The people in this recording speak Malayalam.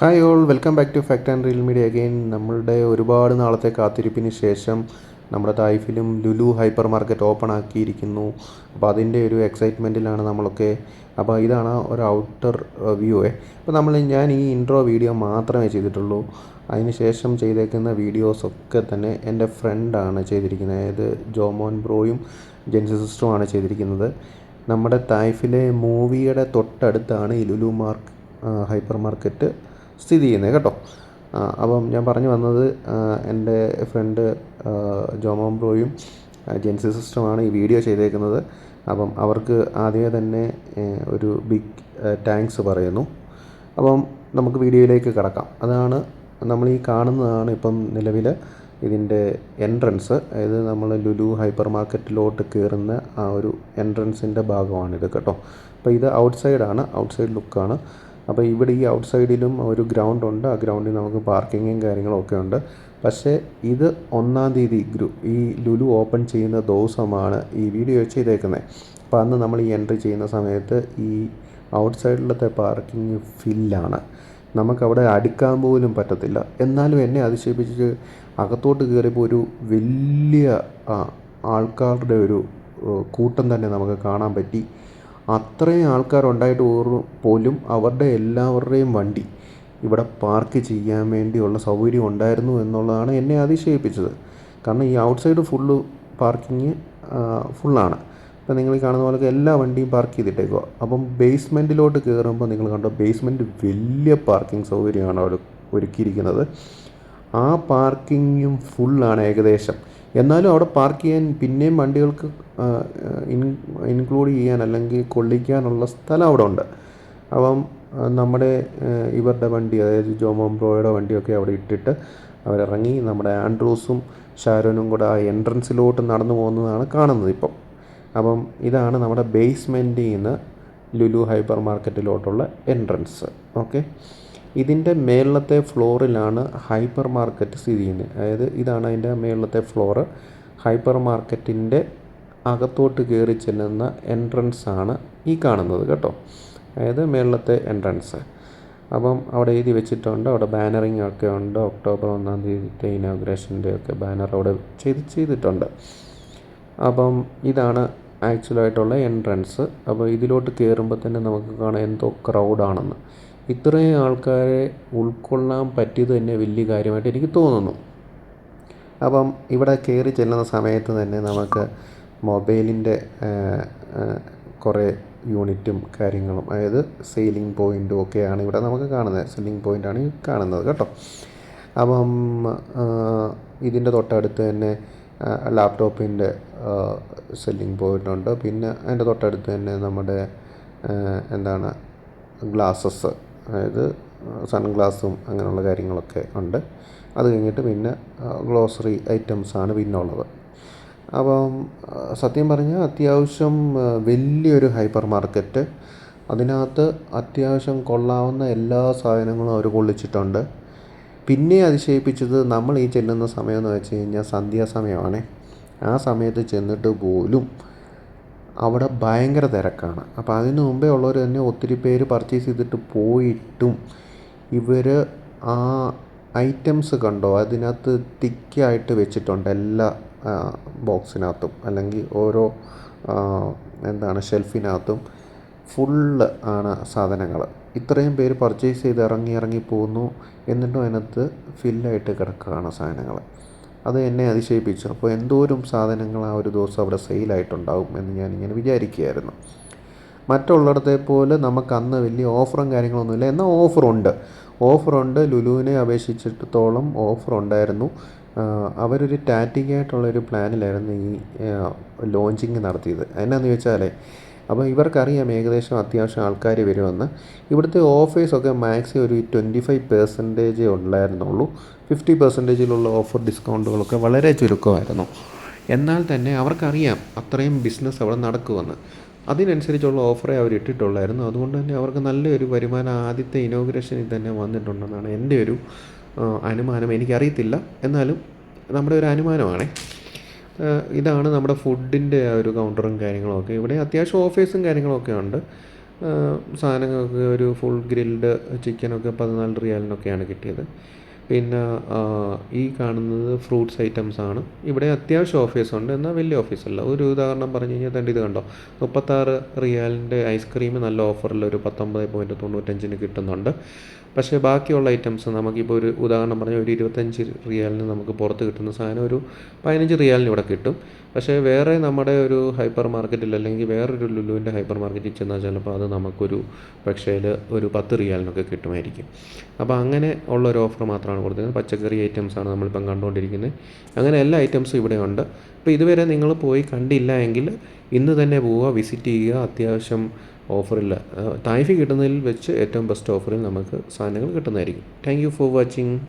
Hi all welcome back to fact and real media again നമ്മളുടെ ഒരുപാട് നാളത്തെ കാത്തിരിപ്പിന് ശേഷം നമ്മുടെ തായ്ഫിലും ലുലു ഹൈപ്പർ മാർക്കറ്റ് ഓപ്പൺ ആക്കിയിരിക്കുന്നു. അപ്പോൾ അതിന്റെ ഒരു എക്സൈറ്റ്മെന്റിലാണ് നമ്മളൊക്കെ. അപ്പോൾ ഇതാണ് ഒരു ഔട്ടർ വ്യൂ അപ്പോൾ നമ്മൾ ഞാൻ ഈ ഇൻട്രോ വീഡിയോ മാത്രമേ ചെയ്തിട്ടുള്ളൂ. അതിനുശേഷം ചെയ്തേക്കുന്ന വീഡിയോസൊക്കെ തന്നെ എന്റെ ഫ്രണ്ടാണ് ചെയ്തിരിക്കുന്നത്. അതായത് ജോമോൻ ബ്രോയും ജെൻസി സിസ്റ്ററുമാണ് ചെയ്തിരിക്കുന്നത്. നമ്മുടെ തായ്ഫിലെ മൂവിയുടെ തൊട്ടടുത്താണ് ഈ ലുലു മാർക്ക് ഹൈപ്പർ മാർക്കറ്റ് സ്ഥിതി ചെയ്യുന്നത് കേട്ടോ. അപ്പം ഞാൻ പറഞ്ഞു വന്നത് എന്റെ ഫ്രണ്ട് ജോമോൻ ബ്രോയും ജെൻസി സിസ്റ്റമാണ് ഈ വീഡിയോ ചെയ്തേക്കുന്നത്. അപ്പം അവർക്ക് ആദ്യമേ തന്നെ ഒരു ബിഗ് താങ്ക്സ് പറയുന്നു. അപ്പം നമുക്ക് വീഡിയോയിലേക്ക് കിടക്കാം. അതാണ് നമ്മൾ ഈ കാണുന്നതാണ് ഇപ്പം നിലവിൽ ഇതിന്റെ എൻട്രൻസ് അതായത് നമ്മൾ ലുലു ഹൈപ്പർ മാർക്കറ്റിലോട്ട് കയറുന്ന ആ ഒരു എൻട്രൻസിന്റെ ഭാഗമാണിത് കേട്ടോ. അപ്പോൾ ഇത് ഔട്ട് സൈഡാണ് ഔട്ട് സൈഡ് ലുക്കാണ് അപ്പോൾ ഇവിടെ ഈ ഔട്ട് സൈഡിലും ഒരു ഗ്രൗണ്ട് ഉണ്ട്. ആ ഗ്രൗണ്ടിൽ നമുക്ക് പാർക്കിങ്ങും കാര്യങ്ങളും ഒക്കെ ഉണ്ട്. പക്ഷേ ഇത് ഒന്നാം തീയതി ഗ്രൂ ഈ ലുലു ഓപ്പൺ ചെയ്യുന്ന ദിവസമാണ് ഈ വീഡിയോ ചെയ്തേക്കുന്നത്. അപ്പോൾ അന്ന് നമ്മൾ ഈ എൻട്രി ചെയ്യുന്ന സമയത്ത് ഈ ഔട്ട് സൈഡിലത്തെ പാർക്കിംഗ് ഫില്ലാണ്. നമുക്കവിടെ അടുക്കാൻ പോലും പറ്റത്തില്ല. എന്നാലും എന്നെ അതിശയിപ്പിച്ച് അകത്തോട്ട് കയറിയപ്പോൾ ഒരു വലിയ ആൾക്കാരുടെ ഒരു കൂട്ടം തന്നെ നമുക്ക് കാണാൻ പറ്റി. അത്രയും ആൾക്കാരുണ്ടായിട്ട് പോലും- അവരുടെ എല്ലാവരുടെയും വണ്ടി ഇവിടെ പാർക്ക് ചെയ്യാൻ വേണ്ടിയുള്ള സൗകര്യം ഉണ്ടായിരുന്നു എന്നുള്ളതാണ് എന്നെ അതിശയിപ്പിച്ചത്. കാരണം ഈ ഔട്ട് സൈഡ് ഫുള്ള് പാർക്കിങ് ഫുള്ളാണ്. ഇപ്പം നിങ്ങൾ കാണുന്ന പോലെ എല്ലാ വണ്ടിയും പാർക്ക് ചെയ്തിട്ടേക്കുക അപ്പം ബേസ്മെന്റിലോട്ട് കയറുമ്പോൾ നിങ്ങൾ കണ്ടോ ബേസ്മെന്റ് വലിയ പാർക്കിംഗ് സൗകര്യമാണ് അവിടെ ഒരുക്കിയിരിക്കുന്നത്. ആ പാർക്കിങ്ങും ഫുള്ളാണ് ഏകദേശം. എന്നാലും അവിടെ പാർക്ക് ചെയ്യാൻ പിന്നെയും വണ്ടികൾക്ക് ഇൻ ഇൻക്ലൂഡ് ചെയ്യാൻ അല്ലെങ്കിൽ കൊള്ളിക്കാനുള്ള സ്ഥലം അവിടെ ഉണ്ട്. അപ്പം നമ്മുടെ ഇവരുടെ വണ്ടി അതായത് ജോമോൻ ബ്രോയുടെ വണ്ടിയൊക്കെ അവിടെ ഇട്ടിട്ട് അവരിറങ്ങി. നമ്മുടെ ആൻഡ്രൂസും ഷാരോനും കൂടെ ആ എൻട്രൻസിലോട്ട് നടന്നു പോകുന്നതാണ് കാണുന്നത് ഇപ്പം. അപ്പം ഇതാണ് നമ്മുടെ ബേസ്മെന്റിൽ നിന്ന് ലുലു ഹൈപ്പർ മാർക്കറ്റിലോട്ടുള്ള എൻട്രൻസ് ഓക്കെ? ഇതിന്റെ മേളത്തെ ഫ്ലോറിലാണ് ഹൈപ്പർ മാർക്കറ്റ് സ്ഥിതി ചെയ്യുന്നത്. അതായത് ഇതാണ് അതിന്റെ മേളത്തെ ഫ്ലോറ് ഹൈപ്പർ മാർക്കറ്റിന്റെ അകത്തോട്ട് കയറി ചെല്ലുന്ന എൻട്രൻസ് ആണ് ഈ കാണുന്നത് കേട്ടോ. അതായത് മേളത്തെ എൻട്രൻസ്. അപ്പം അവിടെ എഴുതി വെച്ചിട്ടുണ്ട്. അവിടെ ബാനറിങ് ഒക്കെ ഉണ്ട്. ഒക്ടോബർ ഒന്നാം തീയതിത്തെ ഇനോഗ്രേഷന്റെ ഒക്കെ ബാനർ അവിടെ ചെയ്ത് ചെയ്തിട്ടുണ്ട്. അപ്പം ഇതാണ് ആക്ച്വലായിട്ടുള്ള എൻട്രൻസ്. അപ്പോൾ ഇതിലോട്ട് കയറുമ്പോൾ തന്നെ നമുക്ക് കാണാം എന്തോ ക്രൗഡാണെന്ന് ഇത്രയും ആൾക്കാരെ ഉൾക്കൊള്ളാൻ പറ്റിയത് തന്നെ വലിയ കാര്യമായിട്ട് എനിക്ക് തോന്നുന്നു. അപ്പം ഇവിടെ കയറി ചെല്ലുന്ന സമയത്ത് തന്നെ നമുക്ക് മൊബൈലിന്റെ കുറേ യൂണിറ്റും കാര്യങ്ങളും അതായത് സെയിലിംഗ് പോയിന്റും ഒക്കെയാണ് ഇവിടെ നമുക്ക് കാണുന്നത്. സെല്ലിംഗ് പോയിന്റാണ് കാണുന്നത് കേട്ടോ. അപ്പം ഇതിന്റെ തൊട്ടടുത്ത് തന്നെ ലാപ്ടോപ്പിന്റെ സെല്ലിംഗ് പോയിന്റ് ഉണ്ട് പിന്നെ അതിന്റെ തൊട്ടടുത്ത് തന്നെ നമ്മുടെ എന്താണ് ഗ്ലാസസ് അതായത് സൺഗ്ലാസും അങ്ങനെയുള്ള കാര്യങ്ങളൊക്കെ ഉണ്ട്. അത് കഴിഞ്ഞിട്ട് പിന്നെ ഗ്ലോസറി ഐറ്റംസാണ് പിന്നെ ഉള്ളത് അപ്പം സത്യം പറഞ്ഞാൽ അത്യാവശ്യം വലിയൊരു ഹൈപ്പർ മാർക്കറ്റ്. അതിനകത്ത് അത്യാവശ്യം കൊള്ളാവുന്ന എല്ലാ സാധനങ്ങളും അവർ കൊള്ളിച്ചിട്ടുണ്ട്. പിന്നെ അതിശയിപ്പിച്ചത് നമ്മൾ ഈ ചെല്ലുന്ന സമയമെന്ന് വെച്ച് കഴിഞ്ഞാൽ സന്ധ്യാസമയമാണ്. ആ സമയത്ത് ചെന്നിട്ട് പോലും അവിടെ ഭയങ്കര തിരക്കാണ്. അപ്പോൾ അതിന് മുമ്പേ ഉള്ളവർ തന്നെ ഒത്തിരി പേര് പർച്ചേസ് ചെയ്തിട്ട് പോയിട്ടും ഇവർ ആ ഐറ്റംസ് കണ്ടോ? അതിനകത്ത് തിക്കായിട്ട് വെച്ചിട്ടുണ്ട് എല്ലാ ബോക്സിനകത്തും അല്ലെങ്കിൽ ഓരോ എന്താണ് ഷെൽഫിനകത്തും ഫുള്ള് ആണ് സാധനങ്ങൾ ഇത്രയും പേര് പർച്ചേസ് ചെയ്ത് ഇറങ്ങി ഇറങ്ങി പോകുന്നു എന്നിട്ടും അതിനകത്ത് ഫില്ലായിട്ട് കിടക്കുകയാണ് സാധനങ്ങൾ അത് എന്നെ അതിശയിപ്പിച്ചു. അപ്പോൾ എന്തോരം സാധനങ്ങൾ ആ ഒരു ദിവസം അവിടെ സെയിലായിട്ടുണ്ടാകും എന്ന് ഞാൻ ഇങ്ങനെ വിചാരിക്കുകയായിരുന്നു. മറ്റുള്ളിടത്തെ പോലെ നമുക്ക് അന്ന് വലിയ ഓഫറും കാര്യങ്ങളൊന്നുമില്ല. എന്നാൽ ഓഫറുണ്ട്. ഓഫറുണ്ട്. ലുലുവിനെ അപേക്ഷിച്ചിടത്തോളം ഓഫറുണ്ടായിരുന്നു. അവരൊരു ടാറ്റിക്കായിട്ടുള്ളൊരു പ്ലാനിലായിരുന്നു ഈ ലോഞ്ചിങ് നടത്തിയത്. എന്നാന്ന് ചോദിച്ചാലേ അപ്പോൾ ഇവർക്കറിയാം ഏകദേശം അത്യാവശ്യം ആൾക്കാർ വരുമെന്ന്. ഇവിടുത്തെ ഓഫേഴ്സൊക്കെ മാക്സിമം ഒരു ട്വന്റി ഫൈവ് പെർസെന്റേജേ ഉണ്ടായിരുന്നുള്ളൂ ഫിഫ്റ്റി പെർസെന്റേജിലുള്ള ഓഫർ ഡിസ്കൗണ്ടുകളൊക്കെ വളരെ ചുരുക്കമായിരുന്നു. എന്നാൽ തന്നെ അവർക്കറിയാം അത്രയും ബിസിനസ് അവിടെ നടക്കുമെന്ന്. അതിനനുസരിച്ചുള്ള ഓഫറേ അവർ ഇട്ടിട്ടുള്ളായിരുന്നു. അതുകൊണ്ട് തന്നെ അവർക്ക് നല്ലൊരു വരുമാനം ആദ്യത്തെ ഇനോഗ്രേഷനിൽ തന്നെ വന്നിട്ടുണ്ടെന്നാണ് എന്റെ ഒരു അനുമാനം. എനിക്കറിയത്തില്ല. എന്നാലും നമ്മുടെ ഒരു അനുമാനമാണേ. ഇതാണ് നമ്മുടെ ഫുഡിന്റെ ആ ഒരു കൗണ്ടറും കാര്യങ്ങളൊക്കെ ഇവിടെ അത്യാവശ്യം ഓഫേഴ്സും കാര്യങ്ങളൊക്കെ ഉണ്ട്. സാധനങ്ങൾക്ക് ഒരു ഫുൾ ഗ്രിൽഡ് ചിക്കനൊക്കെ പതിനാല് റിയാലിനൊക്കെയാണ് കിട്ടിയത്. പിന്നെ ഈ കാണുന്നത് ഫ്രൂട്ട്സ് ഐറ്റംസ് ആണ്. ഇവിടെ അത്യാവശ്യം ഓഫീസ് ഉണ്ട്. എന്നാൽ വലിയ ഓഫീസല്ല ഒരു ഉദാഹരണം പറഞ്ഞു കഴിഞ്ഞാൽ തന്റെ ഇത് കണ്ടോ? മുപ്പത്താറ് റിയാലിന്റെ ഐസ്ക്രീം നല്ല ഓഫറിൽ ഒരു പത്തൊമ്പത് പോയിന്റ് തൊണ്ണൂറ്റഞ്ചിന് കിട്ടുന്നുണ്ട്. പക്ഷേ ബാക്കിയുള്ള ഐറ്റംസ് നമുക്കിപ്പോൾ ഒരു ഉദാഹരണം പറഞ്ഞാൽ ഒരു ഇരുപത്തഞ്ച് റിയാലിന് നമുക്ക് പുറത്ത് കിട്ടുന്ന സാധനം ഒരു പതിനഞ്ച് റിയാലിന് ഇവിടെ കിട്ടും. പക്ഷേ വേറെ നമ്മുടെ ഒരു ഹൈപ്പർ മാർക്കറ്റിൽ അല്ലെങ്കിൽ വേറൊരു ലുലുവിന്റെ ഹൈപ്പർ മാർക്കറ്റിൽ ചെന്നാൽ ചിലപ്പോൾ അത് നമുക്കൊരു പക്ഷേ ഒരു പത്ത് റിയാലിനൊക്കെ കിട്ടുമായിരിക്കും. അപ്പോൾ അങ്ങനെ ഉള്ള ഒരു ഓഫർ മാത്രമാണ് കൊടുത്തിരുന്നത് പച്ചക്കറി ഐറ്റംസാണ് നമ്മളിപ്പം കണ്ടുകൊണ്ടിരിക്കുന്നത്. അങ്ങനെ എല്ലാ ഐറ്റംസും ഇവിടെയുണ്ട് അപ്പോൾ ഇതുവരെ നിങ്ങൾ പോയി കണ്ടില്ല എങ്കിൽ ഇന്ന് തന്നെ പോവുക വിസിറ്റ് ചെയ്യുക. അത്യാവശ്യം ഓഫറില്ല. തായ്ഫി കിട്ടുന്നതിൽ വെച്ച് ഏറ്റവും ബെസ്റ്റ് ഓഫറിൽ നമുക്ക് സാധനങ്ങൾ കിട്ടുന്നതായിരിക്കും. Thank you for watching